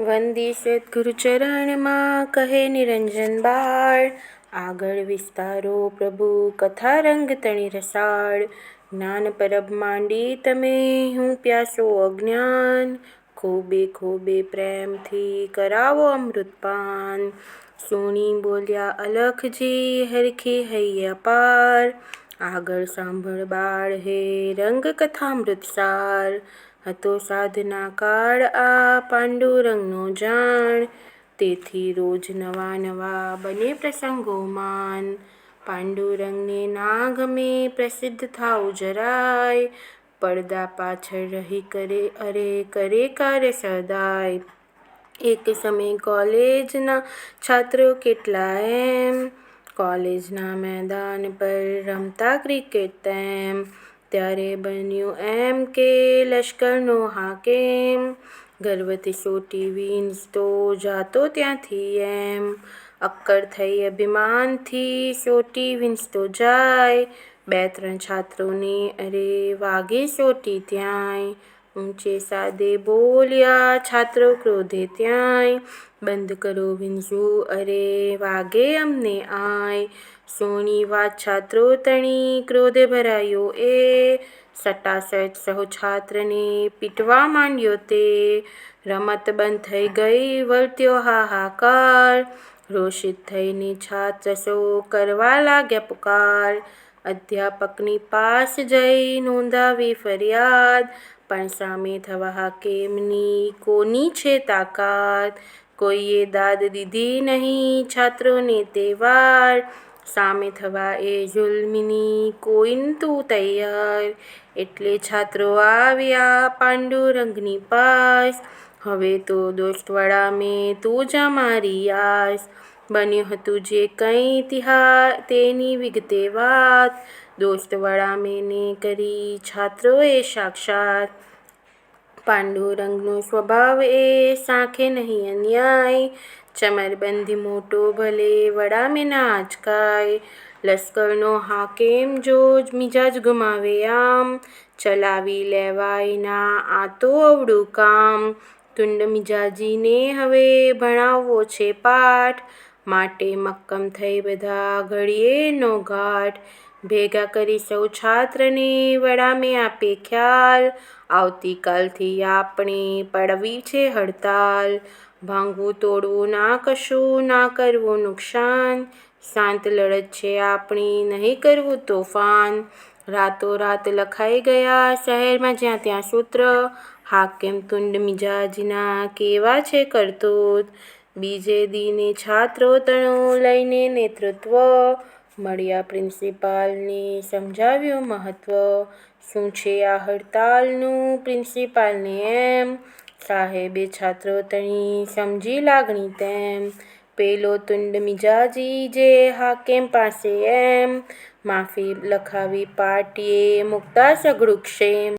વંદી સદગુરુ ચરણમાં કહે નિરંજન બાળ આગળ વિસ્તારો પ્રભુ કથા રંગ તણી રસાળ જ્ઞાન પરબ માંડી તમે હું પ્યાસો અજ્ઞાન ખોબે ખોબે પ્રેમથી કરાવો અમૃતપાન સુણી બોલ્યા અલખજી હરખી હૈયા પાર આગળ સાંભળ બાળ હે રંગ કથામૃત સાર હતો સાધના કાળ આ પાંડુરંગનો જાણ. તેથી રોજ નવા નવા બને પ્રસંગોમાન પાંડુરંગને ના ગમે પ્રસિદ્ધ થાવ જરાય. પડદા પાછળ રહી કરે અરે કરે કાર્ય સદાય. એક સમય કોલેજના છાત્રો કેટલા એમ. કોલેજના મેદાન પર રમતા ક્રિકેટ તેમ. ત્યારે બન્યું એમ કે લશ્કરનો હાકેમ. ગર્વથી સોટી વીંઝતો જાતો ત્યાંથી એમ. અક્કડ થઈ અભિમાનથી સોટી વીંઝતો જાય. બે ત્રણ છાત્રોને અરે વાગે સોટી ત્યાંય. ઊંચે સાદે બોલ્યા, છાત્રો ક્રોધે ત્યાંય, બંધ કરો વીંઝવું અરે વાગે અમને આય. સોની વાત છાત્રો તણી, ક્રોધે ભરાયો એ. સટાસટ સહુ છાત્રને પીટવા માંડ્યો તે. રમત બંધ થઈ ગઈ વર્ત્યો હાહાકાર. રોષિત થઈને છાત્ર સૌ કરવા લાગ્યા પુકાર. અધ્યાપકની પાસ જઈ નોંધાવી ફરિયાદ. પણ સામે થવા હાકેમની કોની છે તાકાત? કોઈએ દાદ દીધી નહીં છાત્રોને તે વાર સામે થવા એ જુલ્મની કોઈન તું તૈયાર? એટલે છાત્રો આવ્યા પાંડુરંગની પાસ. હવે તો દોસ્તવાળા મેં તું જ અમારી આસ. બન્યું હતું જે કંઈ તેની વિગતે વાત. દોસ્ત મેને કરી છાત્રોએ સાક્ષાત. પાંડુરંગનો સ્વભાવ એ સાંખે નહીં અન્યાય. ચમરબંધી મોટો ભલે વડા મેં ના આંચકાય. લશ્કરનો હાકેમ જો મિજાજ ગુમાવે આમ. ચલાવી લેવાય ના આ તો અવડું કામ. તુંડ મિજાજીને હવે ભણાવવો છે પાઠ. માટે મક્કમ થઈ બધા ઘડીએ નો ઘાટ ભેગા કરી સૌ છાત્રને વડા મેં આપે ખ્યાલ. આવતીકાલથી આપણે પડવી છે હડતાલ. ભાંગવું, તોડવું, ના કશું, ના કરવું નુકસાન. શાંત લડત છે આપણી, નહીં કરવું તોફાન. રાતોરાત લખાઈ ગયા શહેરમાં જ્યાં ત્યાં સૂત્ર. હાકેમ તુંડ મિજાજના કેવા છે કરતૂત? બીજે દિને છાત્રો તણો લઈને નેતૃત્વ. મળ્યા પ્રિન્સિપાલને સમજાવ્યું મહત્વ. શું છે આ હડતાલનું પ્રિન્સિપાલને એમ? સાહેબે છાત્રો તણી સમજી લાગણી તેમ. પેલો તુંડ મિજાજી જે હાકેમ પાસે એમ. માફી લખાવી પાર્ટીએ મુકતા સઘળું ક્ષેમ.